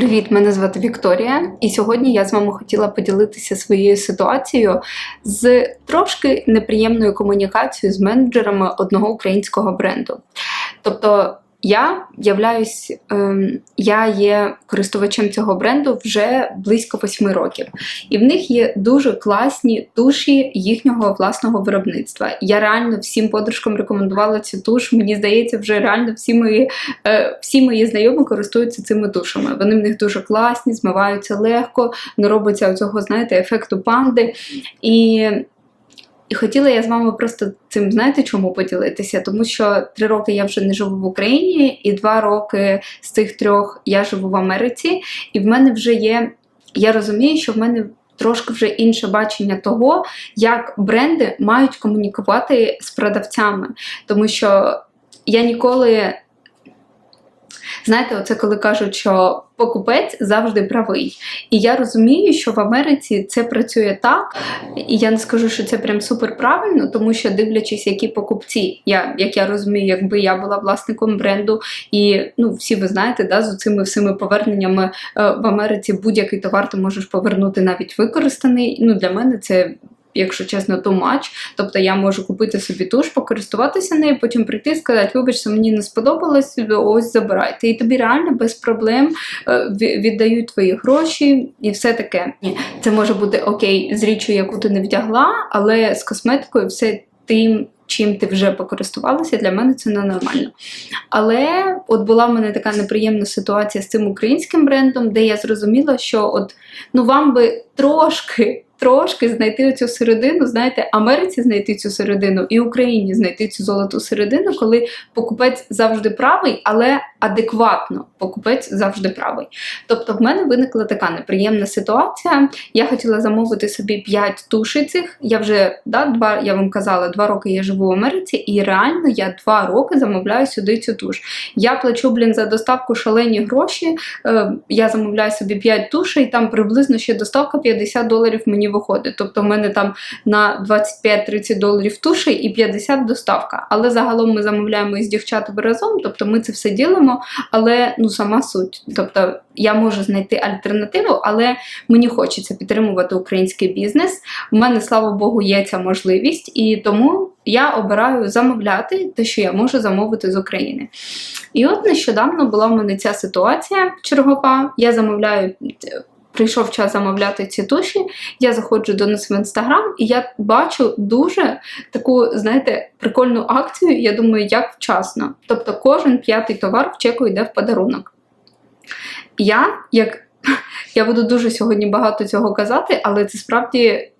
Привіт, мене звати Вікторія, і сьогодні я з вами хотіла поділитися своєю ситуацією з трошки неприємною комунікацією з менеджерами одного українського бренду. Тобто, я являюсь, ем, я є користувачем цього бренду вже близько восьми років, і в них є дуже класні туші їхнього власного виробництва. Я реально всім подружкам рекомендувала цю туш. Мені здається, вже реально всі мої е, всі мої знайомі користуються цими тушами. Вони в них дуже класні, змиваються легко, не робиться цього, знаєте, ефекту панди. І і хотіла я з вами просто цим, знаєте, чому поділитися? Тому що три роки я вже не живу в Україні, і два роки з цих трьох я живу в Америці, і в мене вже є. Я розумію, що в мене трошки вже інше бачення того, як бренди мають комунікувати з продавцями. Тому що я ніколи. Знаєте, оце коли кажуть, що покупець завжди правий. І я розумію, що в Америці це працює так, і я не скажу, що це прям супер правильно, тому що дивлячись, які покупці, я, як я розумію, якби я була власником бренду, і ну, всі ви знаєте, да, з цими всіми поверненнями е, в Америці будь-який товар ти можеш повернути навіть використаний. Ну, Для мене це якщо чесно, too much. Тобто я можу купити собі туш, покористуватися нею, потім прийти і сказати, вибачте, мені не сподобалось, ось забирайте. І тобі реально без проблем е, віддають твої гроші і все таке. Це може бути окей з річчю, яку ти не вдягла, але з косметикою все тим. Чим ти вже покористувалася, для мене це не нормально. Але от була в мене така неприємна ситуація з цим українським брендом, де я зрозуміла, що от ну вам би трошки трошки знайти цю середину, знаєте, Америці знайти цю середину і Україні знайти цю золоту середину, коли покупець завжди правий, але адекватно покупець завжди правий. Тобто, в мене виникла така неприємна ситуація. Я хотіла замовити собі 5 тушей цих. Я вже да, два, я вам казала, два роки я живу в Америці, і реально я два роки замовляю сюди цю туш. Я плачу, блін, за доставку шалені гроші. Е, я замовляю собі 5 тушей, там приблизно ще доставка 50 доларів мені виходить. Тобто в мене там на 25-30 доларів туші і 50 доставка. Але загалом ми замовляємо із дівчатами разом, тобто ми це все ділимо, але ну сама суть. Тобто я можу знайти альтернативу, але мені хочеться підтримувати український бізнес. У мене, слава Богу, є ця можливість, і тому я обираю замовляти те, що я можу замовити з України. І от нещодавно була в мене ця ситуація чергова. Я замовляю прийшов час замовляти ці туші, я заходжу до нас в інстаграм, і я бачу дуже таку, знаєте, прикольну акцію. Я думаю, як вчасно. Тобто кожен п'ятий товар в чеку йде в подарунок. Я, як я буду дуже сьогодні багато цього казати, але це справді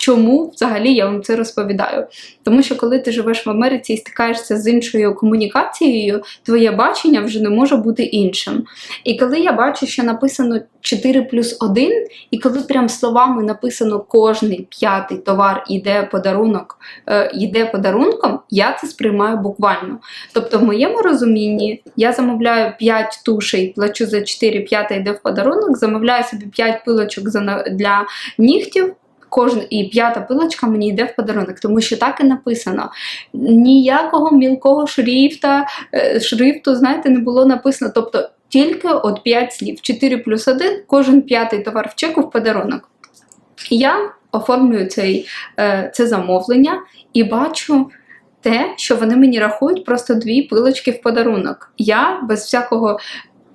Чому взагалі я вам це розповідаю? Тому що коли ти живеш в Америці і стикаєшся з іншою комунікацією, твоє бачення вже не може бути іншим. І коли я бачу, що написано 4 плюс 1, і коли прям словами написано кожний п'ятий товар йде подарунок, е, йде подарунком, я це сприймаю буквально. Тобто, в моєму розумінні я замовляю 5 тушей, плачу за 4, 5 йде в подарунок, замовляю собі 5 пилочок для нігтів кожна і п'ята пилочка мені йде в подарунок, тому що так і написано. Ніякого мілкого шрифта, е, шрифту, знаєте, не було написано. Тобто тільки от 5 слів, 4 плюс 1, кожен п'ятий товар в чеку в подарунок. Я оформлюю цей, е, це замовлення і бачу. Те, що вони мені рахують просто дві пилочки в подарунок. Я без всякого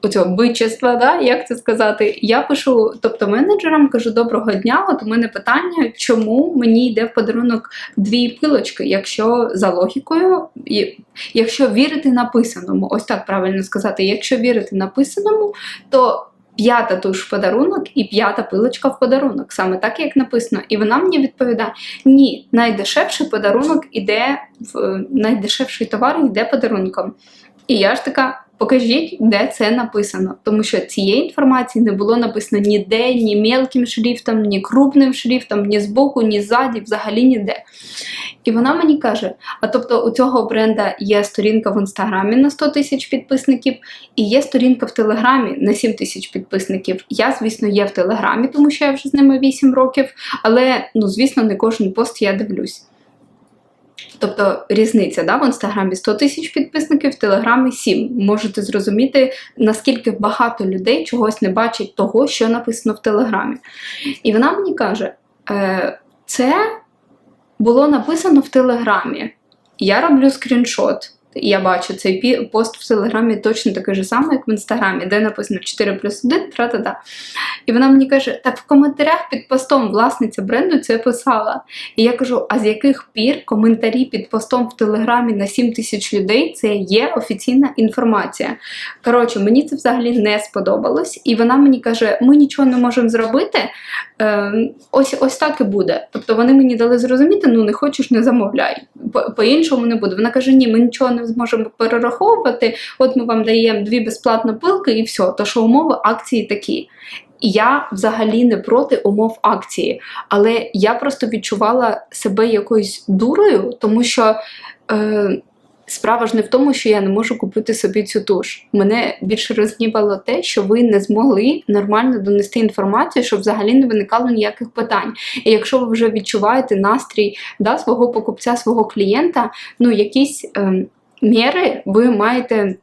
оцього бичества, да, як це сказати, я пишу, тобто менеджерам кажу, доброго дня, от у мене питання, чому мені йде в подарунок дві пилочки, якщо за логікою, якщо вірити написаному, ось так правильно сказати, якщо вірити написаному, то. П'ята туш в подарунок і п'ята пилочка в подарунок, саме так, як написано. І вона мені відповідає: ні, найдешевший подарунок іде в найдешевший товар йде подарунком. І я ж така, Покажіть, де це написано, тому що цієї інформації не було написано ніде, ні мелким шрифтом, ні крупним шрифтом, ні збоку, ні ззаді, взагалі ніде. І вона мені каже: а тобто у цього бренда є сторінка в інстаграмі на 100 тисяч підписників, і є сторінка в Телеграмі на 7 тисяч підписників. Я, звісно, є в Телеграмі, тому що я вже з ними 8 років, але, ну, звісно, не кожен пост я дивлюсь. Тобто різниця да, в інстаграмі 100 тисяч підписників, в Телеграмі 7. Можете зрозуміти, наскільки багато людей чогось не бачить того, що написано в Телеграмі. І вона мені каже: е, це було написано в Телеграмі. Я роблю скріншот. Я бачу цей пост в Телеграмі точно такий же самий, як в інстаграмі, де написано 4 плюс 1, тра-та-та. І вона мені каже: так в коментарях під постом власниця бренду це писала. І я кажу: а з яких пір коментарі під постом в Телеграмі на 7 тисяч людей це є офіційна інформація. Коротше, мені це взагалі не сподобалось. І вона мені каже: ми нічого не можемо зробити. Е, ось, ось так і буде. Тобто вони мені дали зрозуміти, ну не хочеш, не замовляй. По- По-іншому не буде. Вона каже: ні, ми нічого не зможемо перераховувати. От ми вам даємо дві безплатні пилки і все. То що умови акції такі. Я взагалі не проти умов акції, але я просто відчувала себе якоюсь дурою, тому що е, справа ж не в тому, що я не можу купити собі цю туш. Мене більше розгнівало те, що ви не змогли нормально донести інформацію, щоб взагалі не виникало ніяких питань. І якщо ви вже відчуваєте настрій да, свого покупця, свого клієнта, ну якісь е, міри ви маєте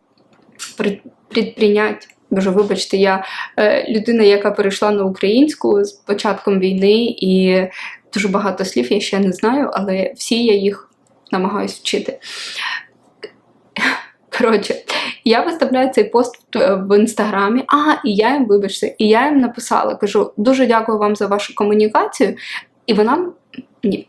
при- предприйняти. Боже, вибачте, я е, людина, яка перейшла на українську з початком війни, і дуже багато слів я ще не знаю, але всі я їх намагаюсь вчити. Коротше, я виставляю цей пост в- в інстаграмі. А, і я їм, вибачте, і я їм написала: кажу, дуже дякую вам за вашу комунікацію. І вона ні.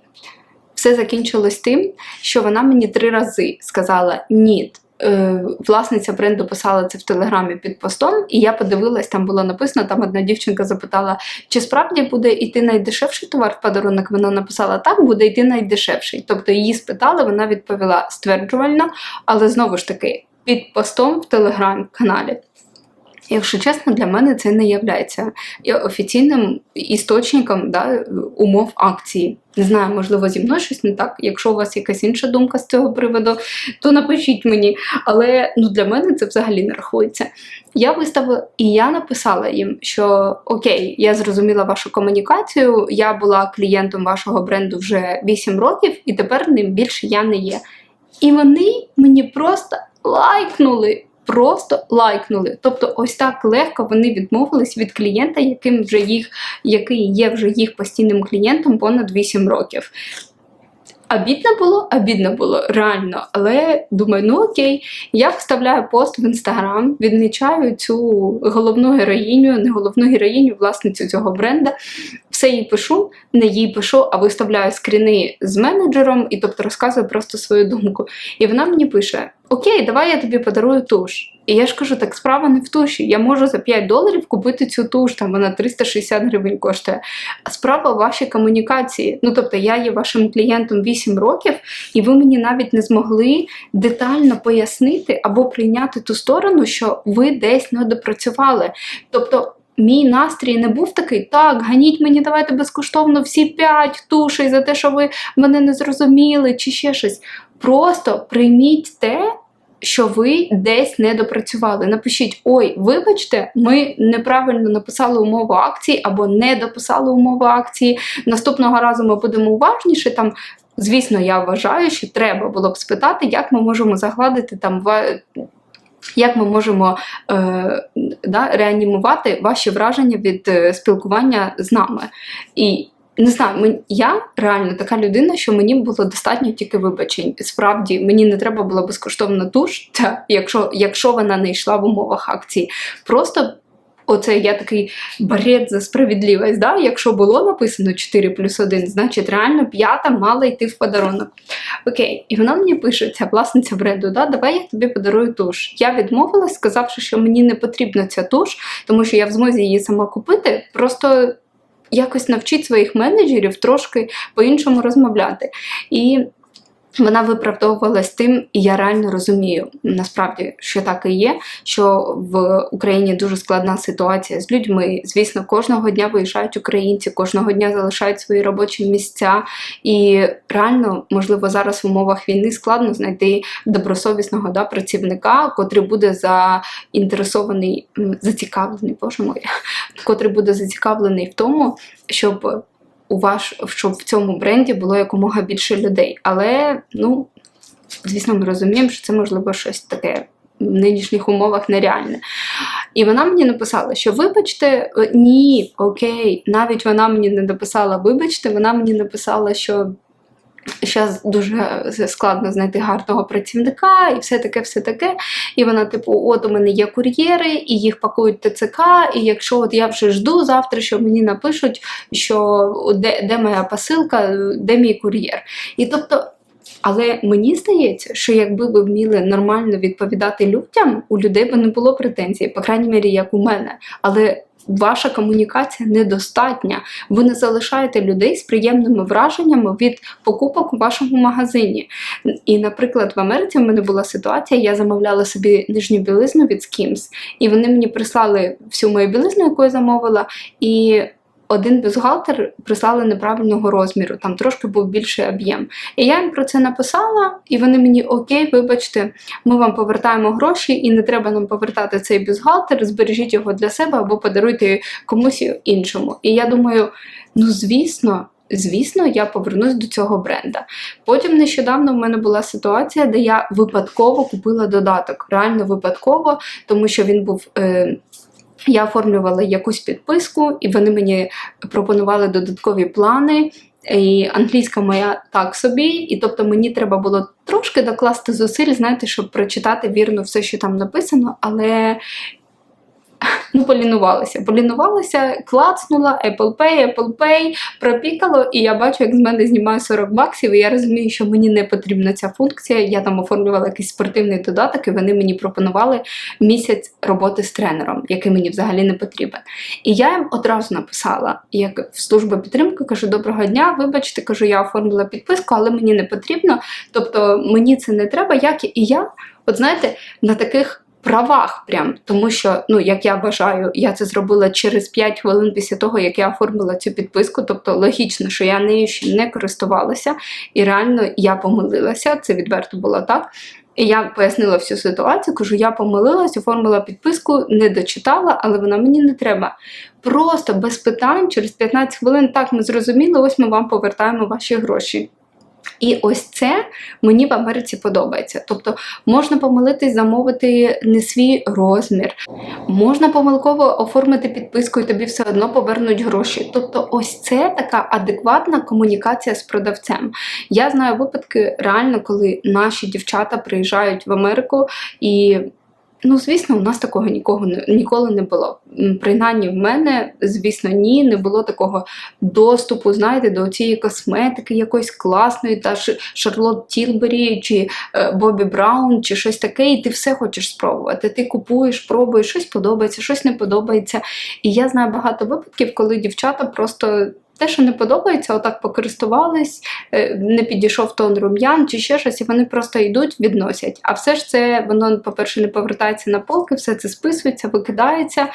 Все закінчилось тим, що вона мені три рази сказала ні. Е, Власниця бренду писала це в телеграмі під постом, і я подивилась, там було написано, там одна дівчинка запитала, чи справді буде йти найдешевший товар в подарунок. Вона написала так, буде йти найдешевший. Тобто її спитали, вона відповіла стверджувально, але знову ж таки під постом в телеграм-каналі. Якщо чесно, для мене це не є офіційним істочником да, умов акції. Не знаю, можливо, зі мною щось не так. Якщо у вас якась інша думка з цього приводу, то напишіть мені. Але ну, для мене це взагалі не рахується. Я виставила і я написала їм, що окей, я зрозуміла вашу комунікацію, я була клієнтом вашого бренду вже 8 років, і тепер ним більше я не є. І вони мені просто лайкнули. Просто лайкнули. Тобто, ось так легко вони відмовились від клієнта, яким вже їх, який є вже їх постійним клієнтом понад 8 років. Обідно було, обідно було, реально. Але думаю, ну окей, я вставляю пост в інстаграм, відмічаю цю головну героїню, не головну героїню, власницю цього бренда. Все їй пишу, не їй пишу, а виставляю скріни з менеджером і тобто розказую просто свою думку. І вона мені пише: Окей, давай я тобі подарую туш. І я ж кажу, так справа не в туші. Я можу за 5 доларів купити цю туш, там вона 360 гривень коштує. А справа в вашій комунікації. Ну тобто я є вашим клієнтом 8 років, і ви мені навіть не змогли детально пояснити або прийняти ту сторону, що ви десь не допрацювали. Тобто. Мій настрій не був такий, так, ганіть мені, давайте безкоштовно всі п'ять тушей за те, що ви мене не зрозуміли, чи ще щось. Просто прийміть те, що ви десь не допрацювали. Напишіть: ой, вибачте, ми неправильно написали умову акції або не дописали умову акції. Наступного разу ми будемо уважніші. Там, звісно, я вважаю, що треба було б спитати, як ми можемо загладити там ва- як ми можемо е, да, реанімувати ваші враження від е, спілкування з нами. І не знаю, я реально така людина, що мені було достатньо тільки вибачень. Справді, мені не треба було безкоштовна туш, та, якщо, якщо вона не йшла в умовах акції. Просто оце я такий барет за справедливість. Да? Якщо було написано 4 плюс 1, значить реально п'ята мала йти в подарунок. Окей, і вона мені пише, ця власниця бренду, да, давай я тобі подарую туш. Я відмовилась, сказавши, що мені не потрібна ця туш, тому що я в змозі її сама купити. Просто якось навчіть своїх менеджерів трошки по-іншому розмовляти. І вона виправдовувалась тим, і я реально розумію, насправді, що так і є, що в Україні дуже складна ситуація з людьми. Звісно, кожного дня виїжджають українці, кожного дня залишають свої робочі місця. І реально, можливо, зараз в умовах війни складно знайти добросовісного да, працівника, котрий буде заінтересований, зацікавлений, боже мой, котрий буде зацікавлений в тому, щоб у ваш, щоб в цьому бренді було якомога більше людей. Але, ну, звісно, ми розуміємо, що це можливо щось таке в нинішніх умовах нереальне. І вона мені написала, що вибачте, е, ні, окей, навіть вона мені не написала, вибачте, вона мені написала, що. Зараз дуже складно знайти гарного працівника і все таке, все таке. І вона, типу, от у мене є кур'єри, і їх пакують ТЦК. І якщо от я вже жду завтра, що мені напишуть, що де, де моя посилка, де мій кур'єр. І тобто. Але мені здається, що якби ви вміли нормально відповідати людям, у людей би не було претензій, по крайній мірі, як у мене. Але ваша комунікація недостатня. Ви не залишаєте людей з приємними враженнями від покупок у вашому магазині. І, наприклад, в Америці в мене була ситуація, я замовляла собі нижню білизну від Skims, і вони мені прислали всю мою білизну, яку я замовила. і один бюстгальтер прислали неправильного розміру, там трошки був більший об'єм. І я їм про це написала, і вони мені окей, вибачте, ми вам повертаємо гроші, і не треба нам повертати цей бюстгальтер, збережіть його для себе або подаруйте комусь іншому. І я думаю, ну звісно. Звісно, я повернусь до цього бренда. Потім нещодавно в мене була ситуація, де я випадково купила додаток. Реально випадково, тому що він був е, я оформлювала якусь підписку, і вони мені пропонували додаткові плани. І англійська моя так собі, і тобто мені треба було трошки докласти зусиль, знаєте, щоб прочитати вірно все, що там написано, але ну, полінувалася. Полінувалася, клацнула Apple Pay, Apple Pay, пропікало, і я бачу, як з мене знімає 40 баксів, і я розумію, що мені не потрібна ця функція. Я там оформлювала якийсь спортивний додаток, і вони мені пропонували місяць роботи з тренером, який мені взагалі не потрібен. І я їм одразу написала, як в службу підтримки, кажу: Доброго дня, вибачте, кажу, я оформила підписку, але мені не потрібно. Тобто мені це не треба, як і я. От знаєте, на таких правах, прям тому що, ну як я вважаю, я це зробила через 5 хвилин після того, як я оформила цю підписку. Тобто логічно, що я нею ще не користувалася, і реально я помилилася. Це відверто було так. І я пояснила всю ситуацію, кажу, я помилилась, оформила підписку, не дочитала, але вона мені не треба. Просто без питань, через 15 хвилин, так ми зрозуміли, ось ми вам повертаємо ваші гроші. І ось це мені в Америці подобається. Тобто можна помилитись, замовити не свій розмір, можна помилково оформити підписку і тобі все одно повернуть гроші. Тобто, ось це така адекватна комунікація з продавцем. Я знаю випадки реально, коли наші дівчата приїжджають в Америку і. Ну, звісно, у нас такого нікого ніколи не було. Принаймні, в мене, звісно, ні, не було такого доступу, знаєте, до цієї косметики якоїсь класної, та Шарлот Тілбері, чи е, Бобі Браун, чи щось таке, і ти все хочеш спробувати. Ти купуєш, пробуєш, щось подобається, щось не подобається. І я знаю багато випадків, коли дівчата просто те, що не подобається, отак покористувались, е, не підійшов тон рум'ян чи ще щось, і вони просто йдуть, відносять. А все ж це, воно, по-перше, не повертається на полки, все це списується, викидається.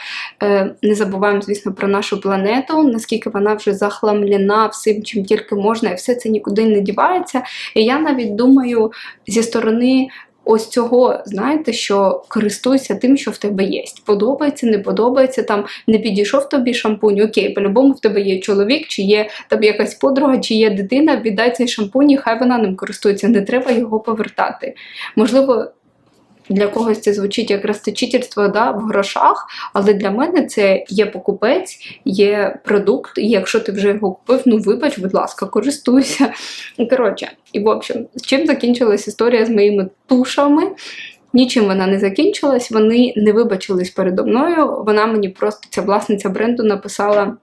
Е, не забуваємо, звісно, про нашу планету, наскільки вона вже захламлена всім, чим тільки можна, і все це нікуди не дівається. І я навіть думаю, зі сторони ось цього, знаєте, що користуйся тим, що в тебе є. Подобається, не подобається, там не підійшов тобі шампунь, окей, по-любому в тебе є чоловік, чи є там якась подруга, чи є дитина, віддай цей шампунь, і хай вона ним користується, не треба його повертати. Можливо, для когось це звучить як розточительство да, в грошах, але для мене це є покупець, є продукт, і якщо ти вже його купив, ну вибач, будь ласка, користуйся. Коротше, і в общем, з чим закінчилась історія з моїми тушами? Нічим вона не закінчилась, вони не вибачились передо мною. Вона мені просто, ця власниця бренду, написала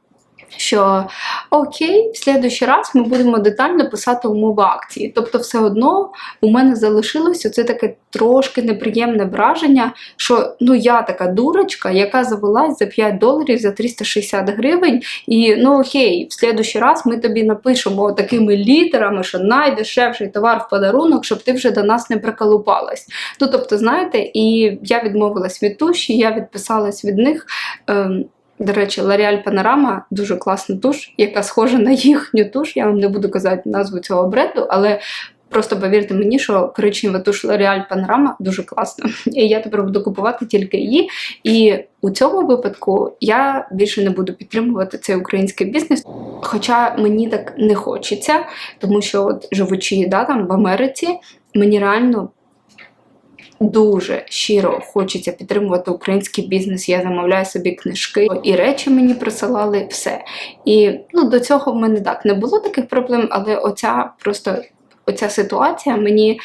що окей, в слідуючий раз ми будемо детально писати умови акції. Тобто, все одно у мене залишилося це таке трошки неприємне враження, що ну я така дурочка, яка завелась за 5 доларів за 360 гривень, і ну окей, в слідуючий раз ми тобі напишемо такими літерами, що найдешевший товар в подарунок, щоб ти вже до нас не приколупалась. Ну тобто, знаєте, і я відмовилась від туші, я відписалась від них. Ем, до речі, L'Oreal Panorama дуже класна туш, яка схожа на їхню туш. Я вам не буду казати назву цього бренду, але просто повірте мені, що коричнева туш L'Oreal Panorama дуже класна. І я тепер буду купувати тільки її. І у цьому випадку я більше не буду підтримувати цей український бізнес. Хоча мені так не хочеться, тому що, от живучи да, там в Америці, мені реально дуже щиро хочеться підтримувати український бізнес. Я замовляю собі книжки і речі мені присилали все. І ну, до цього в мене так не було таких проблем, але оця просто оця ситуація мені.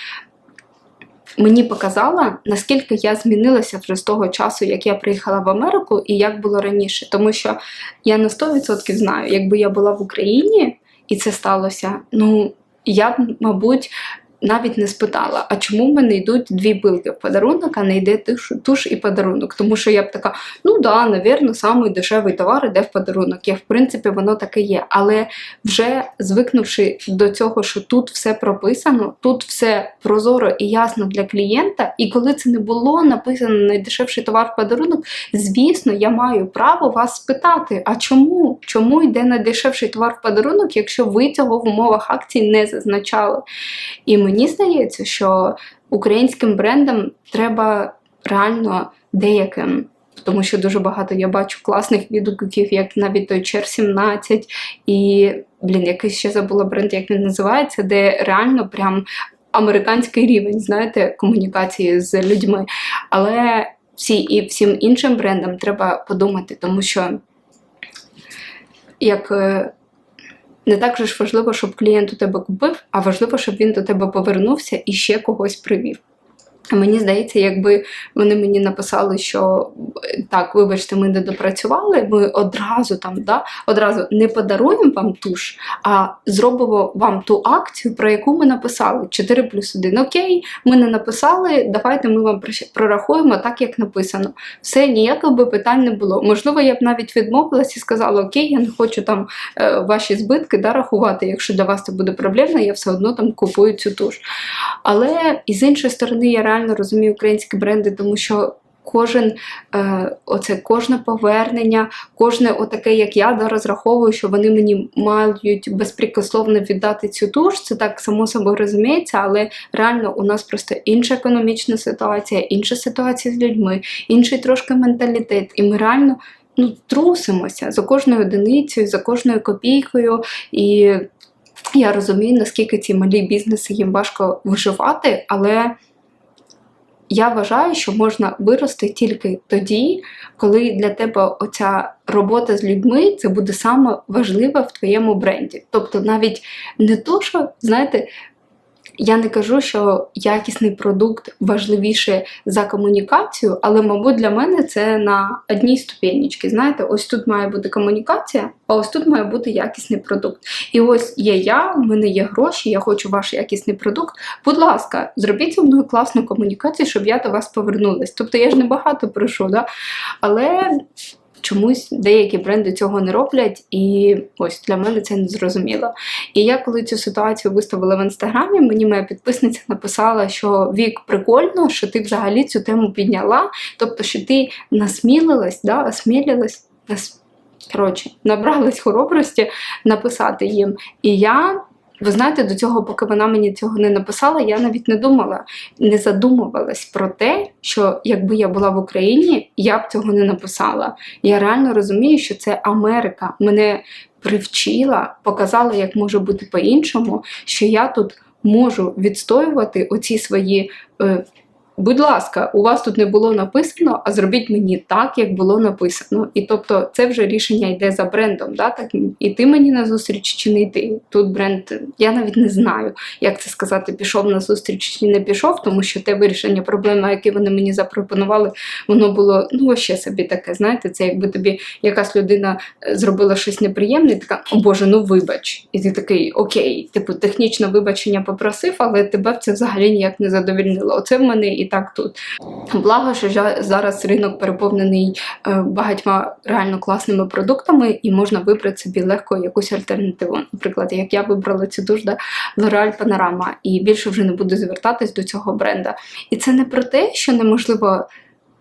Мені показала, наскільки я змінилася вже з того часу, як я приїхала в Америку, і як було раніше. Тому що я на 100% знаю, якби я була в Україні і це сталося, ну я б, мабуть, навіть не спитала, а чому в мене йдуть дві билки в подарунок, а не йде туш, туш і подарунок. Тому що я б така, ну да, навірно, самий дешевий товар йде в подарунок. Я, в принципі, воно таке є. Але вже звикнувши до цього, що тут все прописано, тут все прозоро і ясно для клієнта, і коли це не було написано найдешевший товар в подарунок, звісно, я маю право вас спитати, а чому? Чому йде найдешевший товар в подарунок, якщо ви цього в умовах акції не зазначали? І мені здається, що українським брендам треба реально деяким. Тому що дуже багато я бачу класних відгуків, як навіть той Чер 17 і, блін, якийсь ще забула бренд, як він називається, де реально прям американський рівень, знаєте, комунікації з людьми. Але всі і всім іншим брендам треба подумати, тому що як е, не так же ж важливо, щоб клієнт у тебе купив, а важливо, щоб він до тебе повернувся і ще когось привів. Мені здається, якби вони мені написали, що так, вибачте, ми не допрацювали, ми одразу там, да, одразу не подаруємо вам туш, а зробимо вам ту акцію, про яку ми написали. 4 плюс 1. Окей, ми не написали, давайте ми вам прорахуємо так, як написано. Все, ніяких би питань не було. Можливо, я б навіть відмовилась і сказала, окей, я не хочу там е, ваші збитки да, рахувати. Якщо для вас це буде проблемно, я все одно там купую цю туш. Але і з іншої сторони, я реально реально розумію українські бренди, тому що кожен е, оце кожне повернення, кожне отаке, як я да, розраховую, що вони мені мають безпрекословно віддати цю туш. Це так само собою розуміється, але реально у нас просто інша економічна ситуація, інша ситуація з людьми, інший трошки менталітет. І ми реально ну, трусимося за кожною одиницею, за кожною копійкою. І я розумію, наскільки ці малі бізнеси їм важко виживати, але я вважаю, що можна вирости тільки тоді, коли для тебе оця робота з людьми це буде саме важливе в твоєму бренді. Тобто, навіть не то, що знаєте, я не кажу, що якісний продукт важливіше за комунікацію, але, мабуть, для мене це на одній ступенечці. Знаєте, ось тут має бути комунікація, а ось тут має бути якісний продукт. І ось є я, в мене є гроші, я хочу ваш якісний продукт. Будь ласка, зробіть зі мною класну комунікацію, щоб я до вас повернулась. Тобто я ж не багато прошу, да? але чомусь деякі бренди цього не роблять, і ось для мене це не зрозуміло. І я коли цю ситуацію виставила в інстаграмі, мені моя підписниця написала, що вік прикольно, що ти взагалі цю тему підняла, тобто, що ти насмілилась, да, осмілилась, нас... коротше, набралась хоробрості написати їм. І я ви знаєте, до цього, поки вона мені цього не написала, я навіть не думала, не задумувалась про те, що якби я була в Україні, я б цього не написала. Я реально розумію, що це Америка мене привчила, показала, як може бути по-іншому, що я тут можу відстоювати оці свої. Е, Будь ласка, у вас тут не було написано, а зробіть мені так, як було написано. І тобто це вже рішення йде за брендом. Да? Так, Іти мені на зустріч чи не йти. Тут бренд, я навіть не знаю, як це сказати, пішов на зустріч чи не пішов, тому що те вирішення проблеми, яке вони мені запропонували, воно було ну ще собі таке. Знаєте, це якби тобі якась людина е, зробила щось неприємне, і така, о Боже, ну вибач. І ти такий, окей, типу, технічне вибачення попросив, але тебе це взагалі ніяк не задовільнило. Оце в мене і так тут. Благо, що зараз ринок переповнений е, багатьма реально класними продуктами, і можна вибрати собі легко якусь альтернативу. Наприклад, як я вибрала цю душ, L'Oreal Panorama, і більше вже не буду звертатись до цього бренда. І це не про те, що неможливо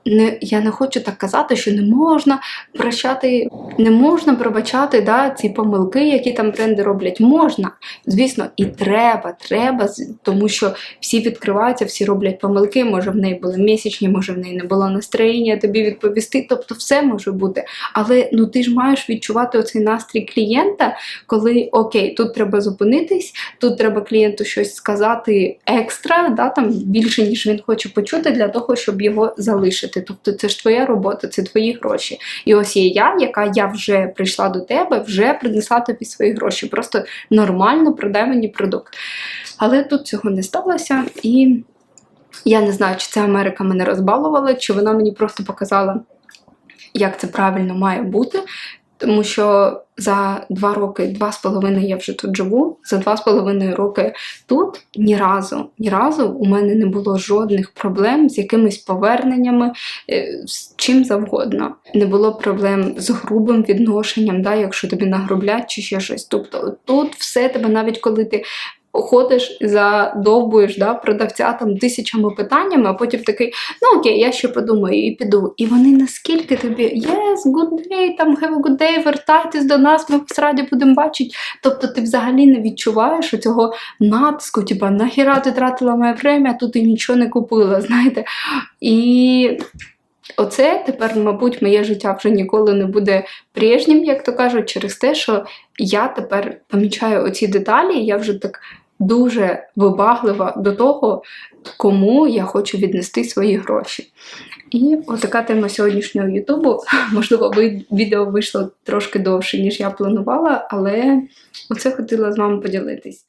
не, я не хочу так казати, що не можна прощати, не можна пробачати да, ці помилки, які там бренди роблять. Можна, звісно, і треба, треба, тому що всі відкриваються, всі роблять помилки. Може, в неї були місячні, може, в неї не було настроєння тобі відповісти. Тобто, все може бути. Але ну ти ж маєш відчувати оцей настрій клієнта, коли окей, тут треба зупинитись, тут треба клієнту щось сказати екстра, да, там більше, ніж він хоче почути, для того, щоб його залишити. Тобто, це ж твоя робота, це твої гроші. І ось є я, яка я вже прийшла до тебе, вже принесла тобі свої гроші. Просто нормально продай мені продукт. Але тут цього не сталося, і я не знаю, чи це Америка мене розбалувала, чи вона мені просто показала, як це правильно має бути. Тому що за два роки, два з половиною я вже тут живу. За два з половиною роки тут ні разу, ні разу у мене не було жодних проблем з якимись поверненнями, е, з чим завгодно. Не було проблем з грубим відношенням, да, якщо тобі нагроблять чи ще щось. Тобто тут все тебе, навіть коли ти ходиш задовбуєш да, продавця там тисячами питаннями, а потім такий, ну окей, я ще подумаю і піду. І вони наскільки тобі yes, good day, там have a good day, вертайтесь до нас, ми вас раді будемо бачити. Тобто ти взагалі не відчуваєш цього натиску, типа нахіра ти тратила моє время, тут і нічого не купила, знаєте. І оце тепер, мабуть, моє життя вже ніколи не буде прежнім, як то кажуть, через те, що я тепер помічаю оці деталі, я вже так дуже вибаглива до того, кому я хочу віднести свої гроші. І отака тема сьогоднішнього Ютубу. Можливо, відео вийшло трошки довше, ніж я планувала, але оце хотіла з вами поділитись.